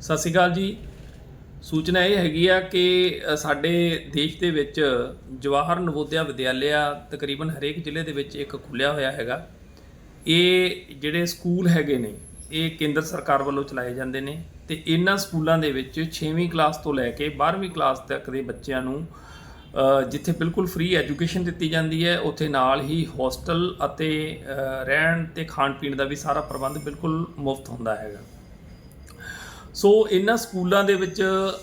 ਸਤਿ ਸ਼੍ਰੀ ਅਕਾਲ ਜੀ। ਸੂਚਨਾ ਇਹ ਹੈਗੀ ਆ ਕਿ ਸਾਡੇ ਦੇਸ਼ ਦੇ ਵਿੱਚ ਜਵਾਹਰ ਨਵੋਦਿਆ ਵਿਦਿਆਲਿਆ ਤਕਰੀਬਨ ਹਰੇਕ ਜ਼ਿਲ੍ਹੇ ਦੇ ਵਿੱਚ ਇੱਕ ਖੁੱਲਿਆ ਹੋਇਆ ਹੈਗਾ। ਇਹ ਜਿਹੜੇ ਸਕੂਲ ਹੈਗੇ ਨੇ, ਇਹ ਕੇਂਦਰ ਸਰਕਾਰ ਵੱਲੋਂ ਚਲਾਏ ਜਾਂਦੇ ਨੇ ਤੇ ਇਹਨਾਂ ਸਕੂਲਾਂ ਦੇ ਵਿੱਚ 6ਵੀਂ ਕਲਾਸ ਤੋਂ ਲੈ ਕੇ 12ਵੀਂ ਕਲਾਸ ਤੱਕ ਦੇ ਬੱਚਿਆਂ ਨੂੰ ਜਿੱਥੇ ਬਿਲਕੁਲ ਫ੍ਰੀ ਐਜੂਕੇਸ਼ਨ ਦਿੱਤੀ ਜਾਂਦੀ ਹੈ, ਉੱਥੇ ਨਾਲ ਹੀ ਹੋਸਟਲ ਅਤੇ ਰਹਿਣ ਤੇ ਖਾਣ ਪੀਣ ਦਾ ਵੀ ਸਾਰਾ ਪ੍ਰਬੰਧ ਬਿਲਕੁਲ ਮੁਫਤ ਹੁੰਦਾ ਹੈਗਾ। ਸੋ ਇਹਨਾਂ ਸਕੂਲਾਂ ਦੇ ਵਿੱਚ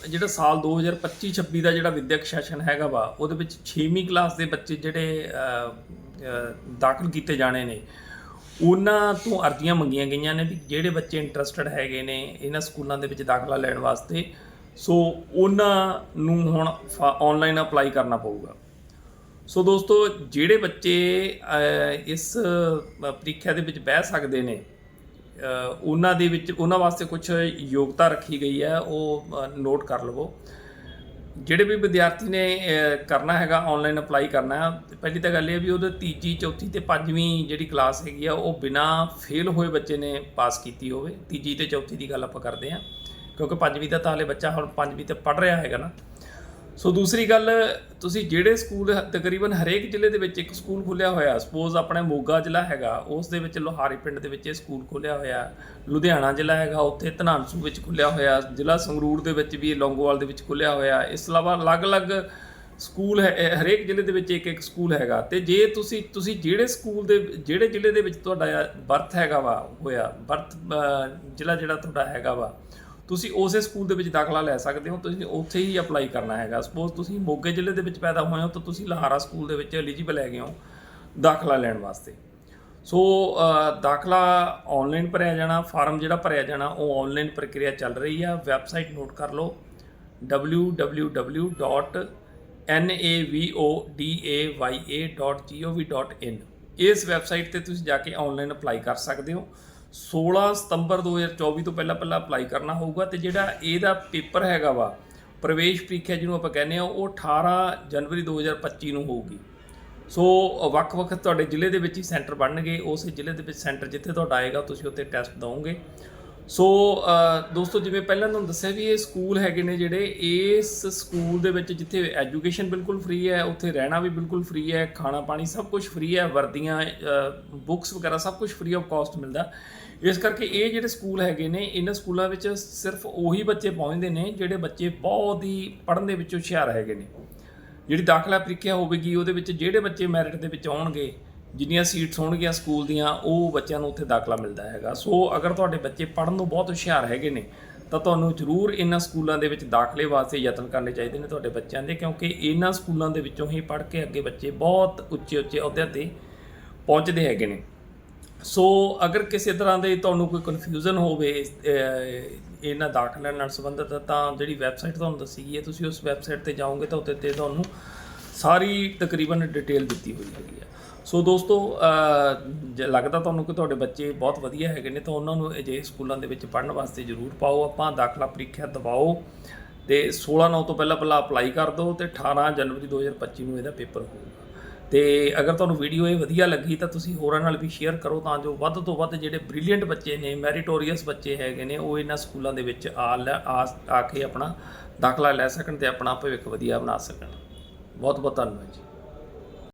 ਜਿਹੜਾ ਸਾਲ 2025-26 ਦਾ ਜਿਹੜਾ ਵਿਦਿਅਕ ਸੈਸ਼ਨ ਹੈਗਾ ਵਾ, ਉਹਦੇ ਵਿੱਚ 6ਵੀਂ ਕਲਾਸ ਦੇ ਬੱਚੇ ਜਿਹੜੇ ਦਾਖਲ ਕੀਤੇ ਜਾਣੇ ਨੇ, ਉਹਨਾਂ ਤੋਂ ਅਰਜ਼ੀਆਂ ਮੰਗੀਆਂ ਗਈਆਂ ਨੇ ਵੀ ਜਿਹੜੇ ਬੱਚੇ ਇੰਟਰਸਟਡ ਹੈਗੇ ਨੇ ਇਹਨਾਂ ਸਕੂਲਾਂ ਦੇ ਵਿੱਚ ਦਾਖਲਾ ਲੈਣ ਵਾਸਤੇ, ਸੋ ਉਹਨਾਂ ਨੂੰ ਹੁਣ ਆਨਲਾਈਨ ਅਪਲਾਈ ਕਰਨਾ ਪਊਗਾ। ਸੋ ਦੋਸਤੋ, ਜਿਹੜੇ ਬੱਚੇ ਇਸ ਪ੍ਰੀਖਿਆ ਦੇ ਵਿੱਚ ਬਹਿ ਸਕਦੇ ਨੇ ਉਹਨਾਂ ਦੇ ਵਿੱਚ ਉਹਨਾਂ ਵਾਸਤੇ ਕੁਝ ਯੋਗਤਾ ਰੱਖੀ ਗਈ ਹੈ, ਉਹ ਨੋਟ ਕਰ ਲਵੋ। ਜਿਹੜੇ ਵੀ ਵਿਦਿਆਰਥੀ ਨੇ ਕਰਨਾ ਹੈਗਾ ਆਨਲਾਈਨ ਅਪਲਾਈ ਕਰਨਾ ਪਹਿਲੀ ਤਾਂ ਗੱਲ ਇਹ ਵੀ ਉਹਦੇ ਤੀਜੀ, ਚੌਥੀ ਤੇ ਪੰਜਵੀਂ ਜਿਹੜੀ ਕਲਾਸ ਹੈਗੀ ਆ, ਉਹ ਬਿਨਾ ਫੇਲ ਹੋਏ ਬੱਚੇ ਨੇ ਪਾਸ ਕੀਤੀ ਹੋਵੇ। ਤੀਜੀ ਤੇ ਚੌਥੀ ਦੀ ਗੱਲ ਆਪਾਂ ਕਰਦੇ ਹਾਂ, ਕਿਉਂਕਿ ਪੰਜਵੀਂ ਦਾ ਤਾਂ ਹਲੇ ਬੱਚਾ ਹੁਣ ਪੰਜਵੀਂ ਤੇ ਪੜ ਰਿਹਾ ਹੈਗਾ ਨਾ। ਸੋ ਦੂਸਰੀ ਗੱਲ, ਤੁਸੀਂ ਜਿਹੜੇ ਸਕੂਲ ਤਕਰੀਬਨ ਹਰੇਕ ਜ਼ਿਲ੍ਹੇ ਦੇ ਵਿੱਚ ਇੱਕ ਸਕੂਲ ਖੁੱਲਿਆ ਹੋਇਆ ਸਪੋਜ਼ ਆਪਣੇ ਮੋਗਾ ਜ਼ਿਲ੍ਹਾ ਹੈਗਾ, ਉਸ ਦੇ ਵਿੱਚ ਲੋਹਾਰੀ ਪਿੰਡ ਦੇ ਵਿੱਚ ਇਹ ਸਕੂਲ ਖੁੱਲਿਆ ਹੋਇਆ, ਲੁਧਿਆਣਾ ਜ਼ਿਲ੍ਹਾ ਹੈਗਾ, ਉੱਥੇ ਧਨਾਨਸੂ ਵਿੱਚ ਖੁੱਲਿਆ ਹੋਇਆ, ਜ਼ਿਲ੍ਹਾ ਸੰਗਰੂਰ ਦੇ ਵਿੱਚ ਵੀ ਲੌਂਗੋਵਾਲ ਦੇ ਵਿੱਚ ਖੁੱਲਿਆ ਹੋਇਆ, ਇਸ ਤੋਂ ਇਲਾਵਾ ਅਲੱਗ-ਅਲੱਗ ਸਕੂਲ ਹੈ ਹਰੇਕ ਜ਼ਿਲ੍ਹੇ ਦੇ ਵਿੱਚ ਇੱਕ ਇੱਕ ਸਕੂਲ ਹੈਗਾ। ਤੇ ਜੇ ਤੁਸੀਂ ਤੁਸੀਂ ਜਿਹੜੇ ਸਕੂਲ ਦੇ, ਜਿਹੜੇ ਜ਼ਿਲ੍ਹੇ ਦੇ ਵਿੱਚ ਤੁਹਾਡਾ ਬਰਥ ਹੈਗਾ ਵਾ, ਹੋਇਆ ਬਰਥ ਜ਼ਿਲ੍ਹਾ ਜਿਹੜਾ ਤੁਹਾਡਾ ਹੈਗਾ ਵਾ ਤੁਸੀਂ ਉਸੇ ਸਕੂਲ ਦੇ ਵਿੱਚ ਦਾਖਲਾ ਲੈ ਸਕਦੇ ਹੋ, ਤੁਸੀਂ ਉੱਥੇ ਹੀ ਅਪਲਾਈ ਕਰਨਾ ਹੈਗਾ। ਸਪੋਜ਼ ਤੁਸੀਂ ਮੋਗੇ ਜ਼ਿਲ੍ਹੇ ਦੇ ਵਿੱਚ ਪੈਦਾ ਹੋਏ ਹੋ, ਤਾਂ ਤੁਸੀਂ ਲਹਾਰਾ ਸਕੂਲ ਦੇ ਵਿੱਚ ਐਲੀਜੀਬਲ ਹੈਗੇ ਹੋ ਦਾਖਲਾ ਲੈਣ ਵਾਸਤੇ। ਸੋ ਦਾਖਲਾ ਆਨਲਾਈਨ ਭਰਿਆ ਜਾਣਾ ਫਾਰਮ ਜਿਹੜਾ ਭਰਿਆ ਜਾਣਾ, ਉਹ ਆਨਲਾਈਨ ਪ੍ਰਕਿਰਿਆ ਚੱਲ ਰਹੀ ਆ। ਵੈਬਸਾਈਟ ਨੋਟ ਕਰ ਲਓ। www.navodia.gov.in ਇਸ ਵੈਬਸਾਈਟ ਤੇ ਤੁਸੀਂ ਜਾ ਕੇ ਆਨਲਾਈਨ ਅਪਲਾਈ ਕਰ ਸਕਦੇ ਹੋ। 16 ਸਤੰਬਰ 2024 ਤੋਂ ਪਹਿਲਾਂ ਪਹਿਲਾਂ ਅਪਲਾਈ ਕਰਨਾ ਹੋਊਗਾ ਤੇ ਜਿਹੜਾ ਇਹਦਾ ਪੇਪਰ ਹੈਗਾ ਵਾ, ਪ੍ਰਵੇਸ਼ ਪ੍ਰੀਖਿਆ ਜਿਹਨੂੰ ਆਪਾਂ ਕਹਿੰਦੇ ਆ ਉਹ 18 ਜਨਵਰੀ 2025 ਨੂੰ ਹੋਊਗੀ। ਸੋ ਵੱਖ-ਵੱਖ ਤੁਹਾਡੇ ਜ਼ਿਲ੍ਹੇ ਦੇ ਵਿੱਚ ਹੀ ਸੈਂਟਰ ਬਣਨਗੇ, ਉਸੇ ਜ਼ਿਲ੍ਹੇ ਦੇ ਵਿੱਚ ਸੈਂਟਰ ਜਿੱਥੇ ਤੁਹਾਡਾ ਆਏਗਾ, ਤੁਸੀਂ ਉੱਥੇ ਟੈਸਟ ਦਵੋਗੇ। ਸੋ ਦੋਸਤੋ, ਜਿਵੇਂ ਪਹਿਲਾਂ ਤੁਹਾਨੂੰ ਦੱਸਿਆ ਵੀ ਇਹ ਸਕੂਲ ਹੈਗੇ ਨੇ ਜਿਹੜੇ, ਇਸ ਸਕੂਲ ਦੇ ਵਿੱਚ ਜਿੱਥੇ ਐਜੂਕੇਸ਼ਨ ਬਿਲਕੁਲ ਫ੍ਰੀ ਹੈ, ਉੱਥੇ ਰਹਿਣਾ ਵੀ ਬਿਲਕੁਲ ਫ੍ਰੀ ਹੈ, ਖਾਣਾ ਪਾਣੀ ਸਭ ਕੁਝ ਫ੍ਰੀ ਹੈ, ਵਰਦੀਆਂ ਬੁੱਕਸ ਵਗੈਰਾ ਸਭ ਕੁਝ ਫ੍ਰੀ ਆਫ ਕਾਸਟ ਮਿਲਦਾ। ਇਸ ਕਰਕੇ ਇਹ ਜਿਹੜੇ ਸਕੂਲ ਹੈਗੇ ਨੇ, ਇਹਨਾਂ ਸਕੂਲਾਂ ਵਿੱਚ ਸਿਰਫ ਉਹੀ ਬੱਚੇ ਪਹੁੰਚਦੇ ਨੇ, ਜਿਹੜੇ ਬੱਚੇ ਬਹੁਤ ਹੀ ਪੜ੍ਹਨ ਦੇ ਵਿੱਚ ਹੁਸ਼ਿਆਰ ਹੈਗੇ ਨੇ। ਜਿਹੜੀ ਦਾਖਲਾ ਪ੍ਰੀਖਿਆ ਹੋਵੇਗੀ, ਉਹਦੇ ਵਿੱਚ ਜਿਹੜੇ ਬੱਚੇ ਮੈਰਿਟ ਦੇ ਵਿੱਚ ਆਉਣਗੇ ਜਿੰਨੀਆਂ ਸੀਟਸ ਹੋਣਗੀਆਂ ਸਕੂਲ ਦੀਆਂ, ਉਹ ਬੱਚਿਆਂ ਨੂੰ ਉੱਥੇ ਦਾਖਲਾ ਮਿਲਦਾ ਹੈਗਾ। ਸੋ ਅਗਰ ਤੁਹਾਡੇ ਬੱਚੇ ਪੜ੍ਹਨ ਨੂੰ ਬਹੁਤ ਹੁਸ਼ਿਆਰ ਹੈਗੇ ਨੇ, ਤਾਂ ਤੁਹਾਨੂੰ ਜ਼ਰੂਰ ਇਹਨਾਂ ਸਕੂਲਾਂ ਦੇ ਵਿੱਚ ਦਾਖਲੇ ਵਾਸਤੇ ਯਤਨ ਕਰਨੇ ਚਾਹੀਦੇ ਨੇ ਤੁਹਾਡੇ ਬੱਚਿਆਂ ਦੇ, ਕਿਉਂਕਿ ਇਹਨਾਂ ਸਕੂਲਾਂ ਦੇ ਵਿੱਚੋਂ ਹੀ ਪੜ੍ਹ ਕੇ ਅੱਗੇ ਬੱਚੇ ਬਹੁਤ ਉੱਚੇ ਉੱਚੇ ਅਹੁਦਿਆਂ ਤੇ ਪਹੁੰਚਦੇ ਹੈਗੇ ਨੇ। ਸੋ ਅਗਰ ਕਿਸੇ ਤਰ੍ਹਾਂ ਦੇ ਤੁਹਾਨੂੰ ਕੋਈ ਕਨਫਿਊਜ਼ਨ ਹੋਵੇ ਇਹਨਾਂ ਦਾਖਲਿਆਂ ਨਾਲ ਸੰਬੰਧਿਤ, ਤਾਂ ਜਿਹੜੀ ਵੈਬਸਾਈਟ ਤੁਹਾਨੂੰ ਦੱਸੀ ਗਈ ਹੈ, ਤੁਸੀਂ ਉਸ ਵੈਬਸਾਈਟ ਤੇ ਜਾਓਗੇ ਤਾਂ ਉੱਤੇ ਤੇ ਤੁਹਾਨੂੰ ਸਾਰੀ ਤਕਰੀਬਨ ਡਿਟੇਲ ਦਿੱਤੀ ਹੋਈ ਹੈਗੀ ਆ ਸੋ ਦੋਸਤੋ ਅਹ, ਜੇ ਲੱਗਦਾ ਤੁਹਾਨੂੰ ਕਿ ਤੁਹਾਡੇ ਬੱਚੇ ਬਹੁਤ ਵਧੀਆ ਹੈਗੇ ਨੇ ਤਾਂ ਉਹਨਾਂ ਨੂੰ ਅਜਿਹੇ ਸਕੂਲਾਂ ਦੇ ਵਿੱਚ ਪੜ੍ਹਨ ਵਾਸਤੇ ਜ਼ਰੂਰ ਪਾਓ। ਆਪਾਂ ਦਾਖਲਾ ਪ੍ਰੀਖਿਆ ਦਿਵਾਓ ਤੇ 16 ਨੌ ਤੋਂ ਪਹਿਲਾਂ ਪਹਿਲਾਂ ਅਪਲਾਈ ਕਰ ਦਿਓ ਤੇ 18 ਜਨਵਰੀ 2025 ਨੂੰ ਇਹਦਾ ਪੇਪਰ ਹੋਊਗਾ। ਤੇ ਅਗਰ ਤੁਹਾਨੂੰ ਵੀਡੀਓ ਇਹ ਵਧੀਆ ਲੱਗੀ ਤਾਂ ਤੁਸੀਂ ਹੋਰਾਂ ਨਾਲ ਵੀ ਸ਼ੇਅਰ ਕਰੋ ਤਾਂ ਜੋ ਵੱਧ ਤੋਂ ਵੱਧ ਜਿਹੜੇ ਬ੍ਰਿਲੀਅੰਟ ਬੱਚੇ ਨੇ ਮੈਰੀਟੋਰੀਅਸ ਬੱਚੇ ਹੈਗੇ ਨੇ ਉਹ ਇਹਨਾਂ ਸਕੂਲਾਂ ਦੇ ਵਿੱਚ ਆ ਲੈ- ਆ ਆ ਕੇ ਆਪਣਾ ਦਾਖਲਾ ਲੈ ਸਕਣ ਤੇ ਆਪਣਾ ਭਵਿੱਖ ਵਧੀਆ ਬਣਾ ਸਕਣ। ਬਹੁਤ ਬਹੁਤ ਧੰਨਵਾਦ ਜੀ।